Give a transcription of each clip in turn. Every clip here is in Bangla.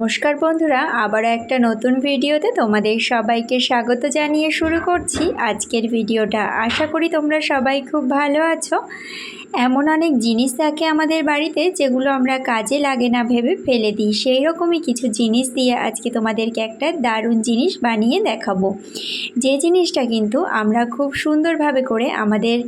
নমস্কার বন্ধুরা আবার একটা নতুন ভিডিওতে তোমাদের সবাইকে স্বাগত জানিয়ে শুরু করছি। আজকের ভিডিওটা আশা করি তোমরা সবাই খুব ভালো আছো। এমন অনেক জিনিস থাকে আমাদের বাড়িতে যেগুলো আমরা কাজে লাগে না ভেবে ফেলে দিই। সেই রকমই কিছু জিনিস দিয়ে আজকে তোমাদেরকে একটা দারুণ জিনিস বানিয়ে দেখাবো। যে জিনিসটা কিন্তু আমরা খুব সুন্দরভাবে করে আমাদের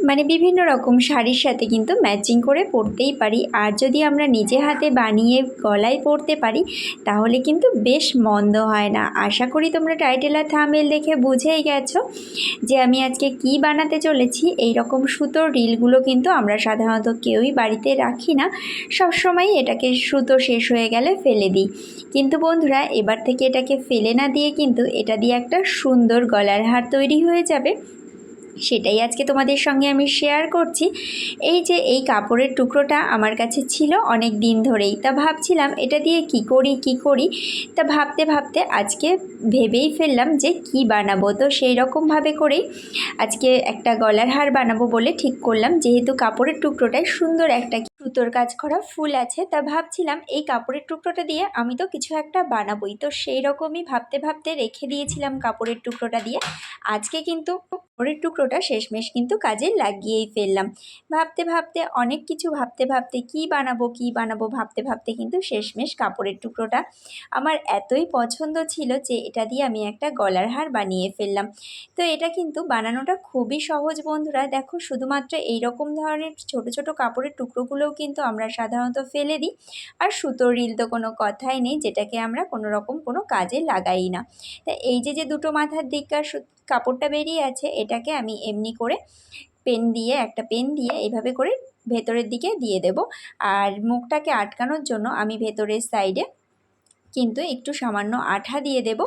মানে বিভিন্ন রকম শাড়ির সাথে কিন্তু ম্যাচিং করে পরতেই পারি। আর যদি আমরা নিজে হাতে বানিয়ে গলায় পরতে পারি, তাহলে কিন্তু বেশ মন্দ হয় না। আশা করি তোমরা টাইটেল আর থামেল দেখে বুঝেই গেছো যে আমি আজকে কি বানাতে চলেছি। এই রকম সুতোর রিলগুলো কিন্তু আমরা সাধারণত কেউই বাড়িতে রাখি না। সবসময় এটাকে সুতো শেষ হয়ে গেলে ফেলে দিই। কিন্তু বন্ধুরা, এবার থেকে এটাকে ফেলে না দিয়ে কিন্তু এটা দিয়ে একটা সুন্দর গলার হার তৈরি হয়ে যাবে। সেটাই আজকে তোমাদের সঙ্গে আমি শেয়ার করছি। এই যে এই কাপড়ের টুকরোটা আমার কাছে ছিল অনেক দিন ধরেই। তা ভাবছিলাম এটা দিয়ে কি করি কি করি? তা ভাবতে ভাবতে আজকে ভেবেই ফেললাম যে কি বানাবো? তো সেই রকমভাবে করেই আজকে একটা গলার হার বানাবো বলে ঠিক করলাম। যেহেতু কাপড়ের টুকরোটায় সুন্দর একটা সুতোর কাজ করা ফুল আছে, তা ভাবছিলাম এই কাপড়ের টুকরোটা দিয়ে আমি তো কিছু একটা বানাবোই। তো সেই রকমই ভাবতে ভাবতে রেখে দিয়েছিলাম কাপড়ের টুকরোটা দিয়ে। আজকে কিন্তু কাপড়ের টুকরোটা শেষমেশ কিন্তু কাজে লাগিয়েই ফেললাম। ভাবতে ভাবতে, অনেক কিছু ভাবতে ভাবতে, কি বানাবো কি বানাবো ভাবতে ভাবতে কিন্তু শেষমেশ কাপড়ের টুকরোটা আমার এতই পছন্দ ছিল যে এটা দিয়ে আমি একটা গলার হার বানিয়ে ফেললাম। তো এটা কিন্তু বানানোটা খুবই সহজ বন্ধুরা। দেখো, শুধুমাত্র এই রকম ধরনের ছোট ছোট কাপড়ের টুকরোগুলোও কিন্তু আমরা সাধারণত ফেলে দিই। আর সুতোর রিল তো কোনো কথাই নেই, যেটাকে আমরা কোনো রকম কোনো কাজে লাগাই না। তা এই যে যে দুটো মাথার দিককার কাপড়টা বেরিয়ে আছে, এটাকে আমি এমনি করে পেন দিয়ে, একটা পেন দিয়ে এইভাবে করে ভেতরের দিকে দিয়ে দেব। আর মুখটাকে আটকানোর জন্য আমি ভেতরের সাইডে কিন্তু একটু সামান্য আঠা দিয়ে দেব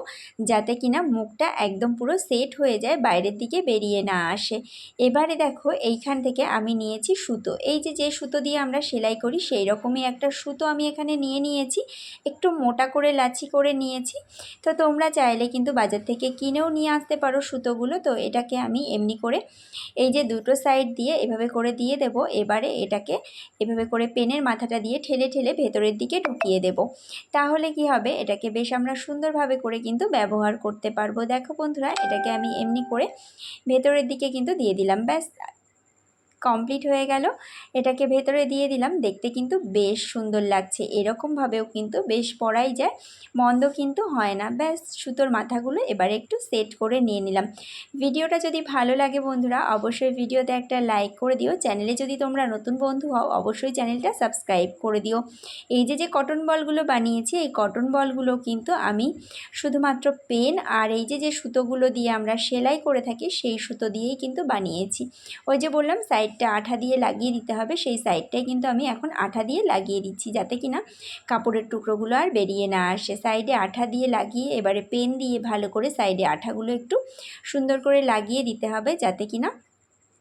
যাতে কিনা মুখটা একদম পুরো সেট হয়ে যায়, বাইরের দিকে বেরিয়ে না আসে। এবারে দেখো এইখান থেকে আমি নিয়েছি সুতো। এই যে যে সুতো দিয়ে আমরা সেলাই করি সেই রকমই একটা সুতো আমি এখানে নিয়ে নিয়েছি। একটু মোটা করে লাচি করে নিয়েছি। তো তোমরা চাইলে কিন্তু বাজার থেকে কিনেও নিয়ে আসতে পারো সুতোগুলো। তো এটাকে আমি এমনি করে এই যে দুটো সাইড দিয়ে এভাবে করে দিয়ে দেব। এবারে এটাকে এভাবে করে পেনের মাথাটা দিয়ে ঠেলে ঠেলে ভেতরের দিকে ঢুকিয়ে দেব। তাহলে কি হবে? হবে, এটাকে বেশ আমরা সুন্দরভাবে করে কিন্তু ব্যবহার করতে পারব। দেখো বন্ধুরা, এটাকে আমি এমনি করে ভেতরের দিকে কিন্তু দিয়ে দিলাম, ব্যাস। কমপ্লিট হয়ে গেল। এটাকে ভেতরে দিয়ে দিলাম। দেখতে কিন্তু বেশ সুন্দর লাগছে। এরকমভাবেও কিন্তু বেশ পরাই যায়। মন্দ কিন্তু হয় না। ব্যাস, সুতোর মাথাগুলো এবারে একটু সেট করে নিয়ে নিলাম। ভিডিওটা যদি ভালো লাগে বন্ধুরা, অবশ্যই ভিডিওতে একটা লাইক করে দিও। চ্যানেলে যদি তোমরা নতুন বন্ধু হও, অবশ্যই চ্যানেলটা সাবস্ক্রাইব করে দিও। এই যে যে কটন বলগুলো বানিয়েছি, এই কটন বলগুলো কিন্তু আমি শুধুমাত্র পেন আর এই যে যে সুতোগুলো দিয়ে আমরা সেলাই করে থাকি, সেই সুতো দিয়েই কিন্তু বানিয়েছি। ওই যে বললাম সাইড সাইডটা আঠা দিয়ে লাগিয়ে দিতে হবে, সেই সাইডটাই কিন্তু আমি এখন আঠা দিয়ে লাগিয়ে দিচ্ছি যাতে কি না কাপড়ের টুকরোগুলো আর বেরিয়ে না আসে। সাইডে আঠা দিয়ে লাগিয়ে এবারে পেন দিয়ে ভালো করে সাইডে আঠাগুলো একটু সুন্দর করে লাগিয়ে দিতে হবে যাতে কিনা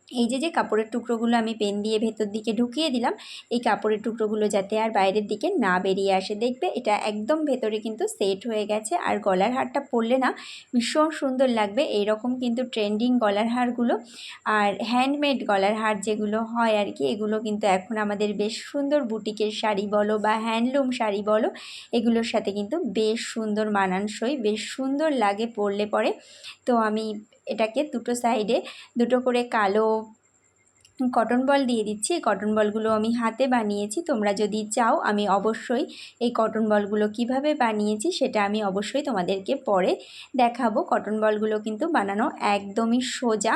এই যে যে কাপড়ের টুকরোগুলো আমি পেন দিয়ে ভেতর দিকে ঢুকিয়ে দিলাম, এই কাপড়ের টুকরোগুলো যাতে আর বাইরের দিকে না বেরিয়ে আসে। দেখবে এটা একদম ভেতরে কিন্তু সেট হয়ে গেছে, আর গলার হারটা পরলে না ভীষণ সুন্দর লাগবে। এইরকম কিন্তু ট্রেন্ডিং গলার হারগুলো, আর হ্যান্ডমেড গলার হার যেগুলো হয় আর কি, এগুলো কিন্তু এখন আমাদের বেশ সুন্দর বুটিকের শাড়ি বলো বা হ্যান্ডলুম শাড়ি বলো, এগুলোর সাথে কিন্তু বেশ সুন্দর মানানসই, বেশ সুন্দর লাগে পরলে পরে। তো আমি এটাকে দুটো সাইডে দুটো করে কালো কটন বল দিয়ে দিচ্ছি। এই কটন বলগুলো আমি হাতে বানিয়েছি। তোমরা যদি চাও, আমি অবশ্যই এই কটন বলগুলো কীভাবে বানিয়েছি, সেটা আমি অবশ্যই তোমাদেরকে পরে দেখাবো। কটন বলগুলো কিন্তু বানানো একদমই সোজা।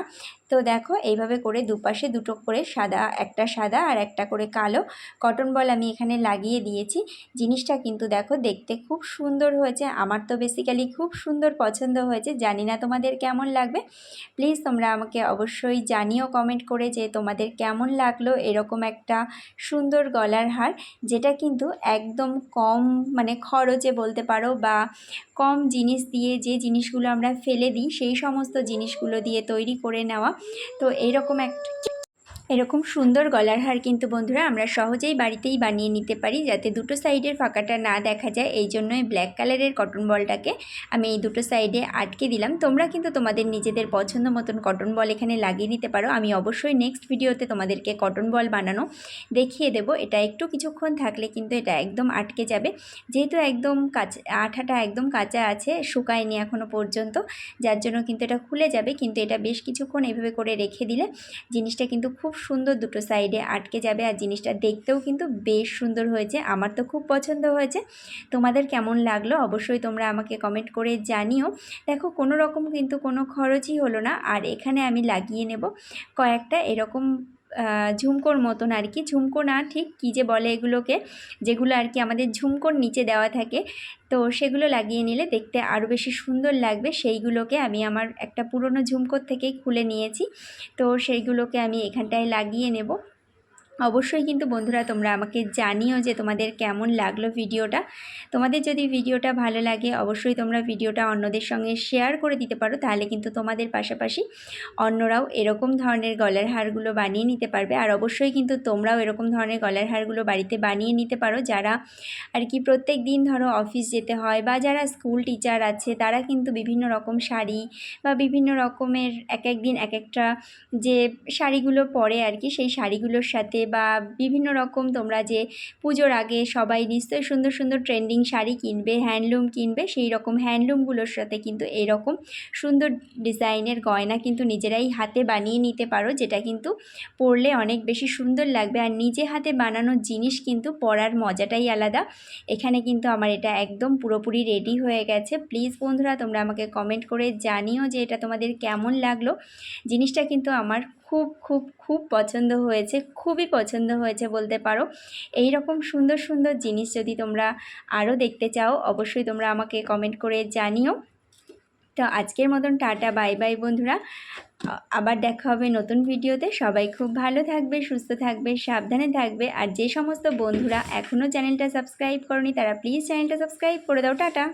তো দেখো, এইভাবে করে দুপাশে দুটো করে সাদা, একটা সাদা আর একটা করে কালো কটন বল আমি এখানে লাগিয়ে দিয়েছি। জিনিসটা কিন্তু দেখো, দেখতে খুব সুন্দর হয়েছে। আমার তো বেসিক্যালি খুব সুন্দর পছন্দ হয়েছে। জানি না তোমাদের কেমন লাগবে। প্লিজ তোমরা আমাকে অবশ্যই জানিও কমেন্ট করে যে তোমাদের কেমন লাগল এরকম একটা সুন্দর গলার হার, যেটা কিন্তু একদম কম মানে খরচে বলতে পারো বা কম জিনিস দিয়ে যে জিনিসগুলো আমরা ফেলে দিই, সেই সমস্ত জিনিসগুলো দিয়ে তৈরি করে নেওয়া। তো এইরকম একটা এরকম সুন্দর গলার হার কিন্তু বন্ধুরা আমরা সহজেই বাড়িতেই বানিয়ে নিতে পারি, যাতে দুটো সাইডের ফাঁকাটা না দেখা যায়। এই জন্যই ব্ল্যাক কালারের কটন বলটাকে আমি এই দুটো সাইডে আটকে দিলাম। তোমরা কিন্তু তোমাদের নিজেদের পছন্দ মতন কটন বল এখানে লাগিয়ে নিতে পারো। আমি অবশ্যই নেক্সট ভিডিওতে তোমাদেরকে কটন বল বানানো দেখিয়ে দেব। এটা একটু কিছুক্ষণ থাকলে কিন্তু এটা একদম আটকে যাবে। যেহেতু একদম কাঁচা, আঠাটা একদম কাঁচা আছে, শুকায়নি এখনও পর্যন্ত, যার জন্য কিন্তু এটা খুলে যাবে। কিন্তু এটা বেশ কিছুক্ষণ এভাবে করে রেখে দিলে জিনিসটা কিন্তু খুব সুন্দর দুটো সাইডে আটকে যাবে আর জিনিসটা দেখতেও কিন্তু বেশ সুন্দর হয়েছে। আমার তো খুব পছন্দ হয়েছে। তোমাদের কেমন লাগল অবশ্যই তোমরা আমাকে কমেন্ট করে জানিও। দেখো, কোনো রকম কিন্তু কোনো খরচই হলো না। আর এখানে আমি লাগিয়ে নেব কয়েকটা এরকম ঝুমকোর মতন আর কি। ঝুমকো না ঠিক কী যে বলে এগুলোকে, যেগুলো আর কি আমাদের ঝুমকোর নিচে দেওয়া থাকে। তো সেগুলো লাগিয়ে নিলে দেখতে আরও বেশি সুন্দর লাগবে। সেইগুলোকে আমি আমার একটা পুরনো ঝুমকোর থেকেই খুলে নিয়েছি। তো সেইগুলোকে আমি এখানটায় লাগিয়ে নেব। অবশ্যই কিন্তু বন্ধুরা তোমরা আমাকে জানিও যে তোমাদের কেমন লাগল ভিডিওটা। তোমাদের যদি ভিডিওটা ভালো লাগে, অবশ্যই তোমরা ভিডিওটা অন্যদের সঙ্গে শেয়ার করে দিতে পারো, তাহলে কিন্তু তোমাদের পাশাপাশি অন্যরাও এরকম ধরনের গলার হারগুলো বানিয়ে নিতে পারবে। আর অবশ্যই কিন্তু তোমরাও এরকম ধরনের গলার হারগুলো বাড়িতে বানিয়ে নিতে পারো। যারা আর কি প্রত্যেক দিন ধরো অফিস যেতে হয় বা যারা স্কুল টিচার আছে, তারা কিন্তু বিভিন্ন রকম শাড়ি বা বিভিন্ন রকমের এক এক দিন এক একটা যে শাড়িগুলো পরে আর কি, সেই শাড়িগুলোর সাথে বা বিভিন্ন রকম তোমরা যে পুজোর আগে সবাই নিশ্চয়ই সুন্দর সুন্দর ট্রেন্ডিং শাড়ি কিনবে হ্যান্ডলুম কিনবে, সেই রকম হ্যান্ডলুমগুলোর সাথে কিন্তু এরকম সুন্দর ডিজাইনের গয়না কিন্তু নিজেরাই হাতে বানিয়ে নিতে পারো, যেটা কিন্তু পরলে অনেক বেশি সুন্দর লাগবে। আর নিজে হাতে বানানো জিনিস কিন্তু পরার মজাটাই আলাদা। এখানে কিন্তু আমার এটা একদম পুরোপুরি রেডি হয়ে গেছে। প্লিজ বন্ধুরা, তোমরা আমাকে কমেন্ট করে জানিও যে এটা তোমাদের কেমন লাগল। জিনিসটা কিন্তু আমার খুব খুব খুব পছন্দ হয়েছে, খুবই পছন্দ হয়েছে বলতে পারো। এই রকম সুন্দর সুন্দর জিনিস যদি তোমরা আরও দেখতে চাও, অবশ্যই তোমরা আমাকে কমেন্ট করে জানিও। তো আজকের মতন টাটা বাই বাই বন্ধুরা। আবার দেখা হবে নতুন ভিডিওতে। সবাই খুব ভালো থাকবে, সুস্থ থাকবে, সাবধানে থাকবে। আর যে সমস্ত বন্ধুরা এখনও চ্যানেলটা সাবস্ক্রাইব করনি, তারা প্লিজ চ্যানেলটা সাবস্ক্রাইব করে দাও। টাটা।